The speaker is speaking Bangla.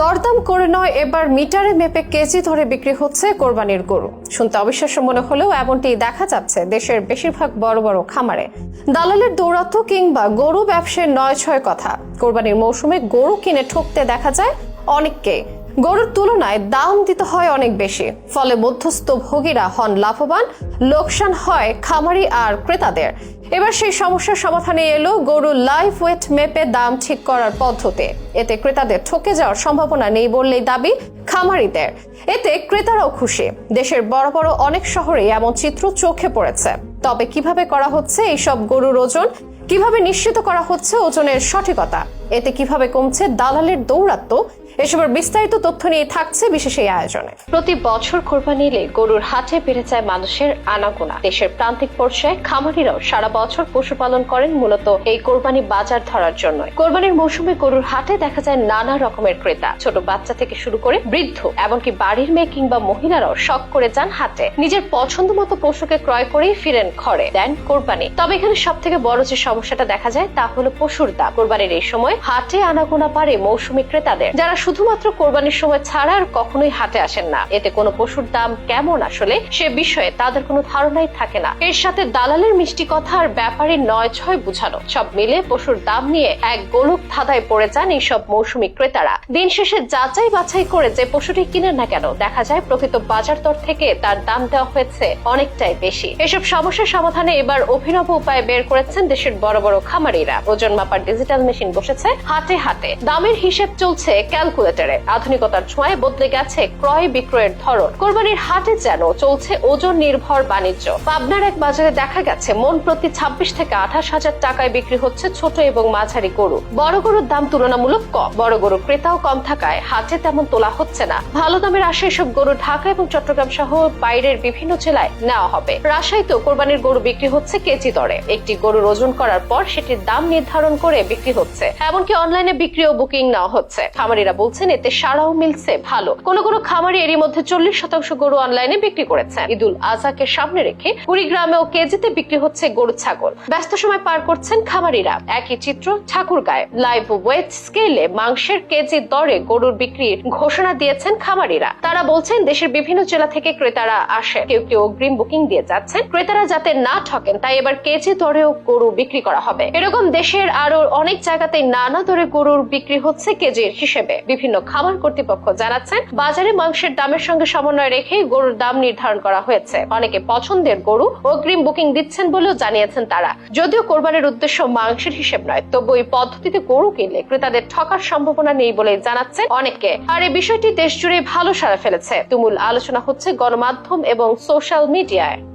দরদাম করে নয়, এবার মিটারে মেপে কেজি ধরে বিক্রি হচ্ছে কোরবানির গরু। শুনতে অবিশ্বাস্য মনে হলেও এমনটি দেখা যাচ্ছে দেশের বেশিরভাগ বড় বড় খামারে। দালালের দৌরাত্ম কিংবা গরু ব্যবসায় নয় ছয় কথা। কোরবানির মৌসুমে গরু কিনে ঠকতে দেখা যায় অনেককে গরুর তুলনায় দাম দিতে হয় অনেক বেশি। ফলে মধ্যস্থ ভোগীরা হন লাভবান, লোকসান হয় খামারি আর ক্রেতাদের। এবার সেই সমস্যার সমাধানে এলো গরু লাইভ ওয়েট মেপে দাম ঠিক করার পদ্ধতি। এতে ক্রেতাদের ঠকে যাওয়ার সম্ভাবনা নেই বললেই দাবি খামারিদের। এতে ক্রেতারাও খুশি। দেশের বড় বড় অনেক শহরে এমন চিত্র চোখে পড়েছে। তবে কীভাবে করা হচ্ছে এইসব গরুর ওজন, কীভাবে নিশ্চিত করা হচ্ছে ওজনের সঠিকতা, এতে কীভাবে কমছে দালালের দৌরাত্ম্য এসবের বিস্তারিত তথ্য নিয়ে থাকছে বিশেষ এই আয়োজনে। প্রতি বছর কোরবানি এলে গরুর হাটে বেড়ে যায় মানুষের আনাগোনা। দেশের প্রান্তিক পর্যায়ে খামারিরাও সারা বছর পশুপালন করেন মূলত এই কোরবানি বাজার ধরার জন্য কোরবানির মৌসুমে গরুর হাটে দেখা যায় নানা রকমের ক্রেতা। ছোট বাচ্চা থেকে শুরু করে বৃদ্ধ, এমনকি বাড়ির মেয়ে কিংবা মহিলারাও শখ করে যান হাটে। নিজের পছন্দ মতো পশুকে ক্রয় করেই ফিরেন ঘরে, দেন কোরবানি। তবে এখানে সব থেকে বড় যে সমস্যাটা দেখা যায় তা হলো পশুর দাম। কোরবানির এই সময় হাটে আনাগোনা পারে মৌসুমী ক্রেতাদের। যারা শুধুমাত্র কোরবানির সময় ছাড়া আর কখনোই হাটে আসেন না। এতে কোনো পশুর দাম কেমন আসলে সে বিষয়ে তাদের কোনো ধারণাই থাকে না। এর সাথে দালালের মিষ্টি কথা আর ব্যাপারী নয় ছয় বুঝানো। সব মিলে পশুর দাম নিয়ে এক গোলক ধাঁধায় পড়ে যান এইসব মৌসুমী ক্রেতারা। দিন শেষে যাচাই বাছাই করে যে পশুটি কিনেন না কেন, দেখা যায় প্রকৃত বাজার দর থেকে তার দাম দেওয়া হয়েছে অনেকটাই বেশি। এসব সমস্যার সমাধানে এবার অভিনব উপায় বের করেছেন দেশের বড় বড় খামারিরা। ওজন মাপার ডিজিটাল মেশিন বসেছে হাতে হাতে দামের হিসেব চলছে ক্যালকুলেটরে আধুনিকতার ছোঁয়ায় বদলে গেছে ক্রয় বিক্রয়ের ধরন। কোরবানির হাটে যেন চলছে ওজন নির্ভর বাণিজ্য। পাবনার এক বাজারে দেখা গেছে, মন প্রতি ছাব্বিশ থেকে আঠাশ হাজার টাকায় বিক্রি হচ্ছে ছোট এবং মাঝারি গরু। বড় গরুর দাম তুলনামূলক কম। বড় গরু ক্রেতাও কম থাকায় হাটে তেমন তোলা হচ্ছে না। ভালো দামের আশায় এসব গরু ঢাকা এবং চট্টগ্রাম সহ বাইরের বিভিন্ন জেলায় নেওয়া হবে। রাজশাহীতেও কোরবানির গরু বিক্রি হচ্ছে কেজি দরে। একটি গরুর ওজন করার পর সেটির দাম নির্ধারণ করে বিক্রি হচ্ছে। এমনকি অনলাইনে বিক্রি ও বুকিং নেওয়া হচ্ছে। খামারিরা বলছেন, এতে সারাও মিলছে ভালো। কোন কোন খামারি এরই মধ্যে চল্লিশ শতাংশ গরু অনলাইনে বিক্রি করেছেন। ঈদুল আজহাকে সামনে রেখে কুড়িগ্রামেও কেজিতে বিক্রি হচ্ছে গরু ছাগল। ব্যস্ত সময় পার করছেন খামারিরা। একই চিত্র ঠাকুরগাঁয়। লাইভ ওয়েট স্কেলে মাংসের কেজি দরে গরুর বিক্রির ঘোষণা দিয়েছেন খামারিরা। তারা বলছেন, দেশের বিভিন্ন জেলা থেকে ক্রেতারা আসে। কেউ কেউ অগ্রিম বুকিং দিয়ে যাচ্ছেন। ক্রেতারা যাতে না ঠকেন, তাই এবার কেজি দরেও গরু বিক্রি করা হবে। এরকম দেশের আরও অনেক জায়গাতে নানা দরে গরুর বিক্রি হচ্ছে কেজির হিসেবে। বিভিন্ন খামার কর্তৃপক্ষ জানাচ্ছেন, বাজারে মাংসের দামের সঙ্গে সমন্বয় রেখে গরুর দাম নির্ধারণ করা হয়েছে। অনেকে পছন্দের গরু অগ্রিম বুকিং দিচ্ছেন বলেও জানিয়েছেন তারা। যদিও কোরবানির উদ্দেশ্য মাংসের হিসেব নয়, তবু এই পদ্ধতিতে গরু কিনলে ক্রেতাদের ঠকার সম্ভাবনা নেই বলে জানাচ্ছেন অনেকে। আর এই বিষয়টি দেশ জুড়ে ভালো সাড়া ফেলেছে। তুমুল আলোচনা হচ্ছে গণমাধ্যম এবং সোশ্যাল মিডিয়ায়।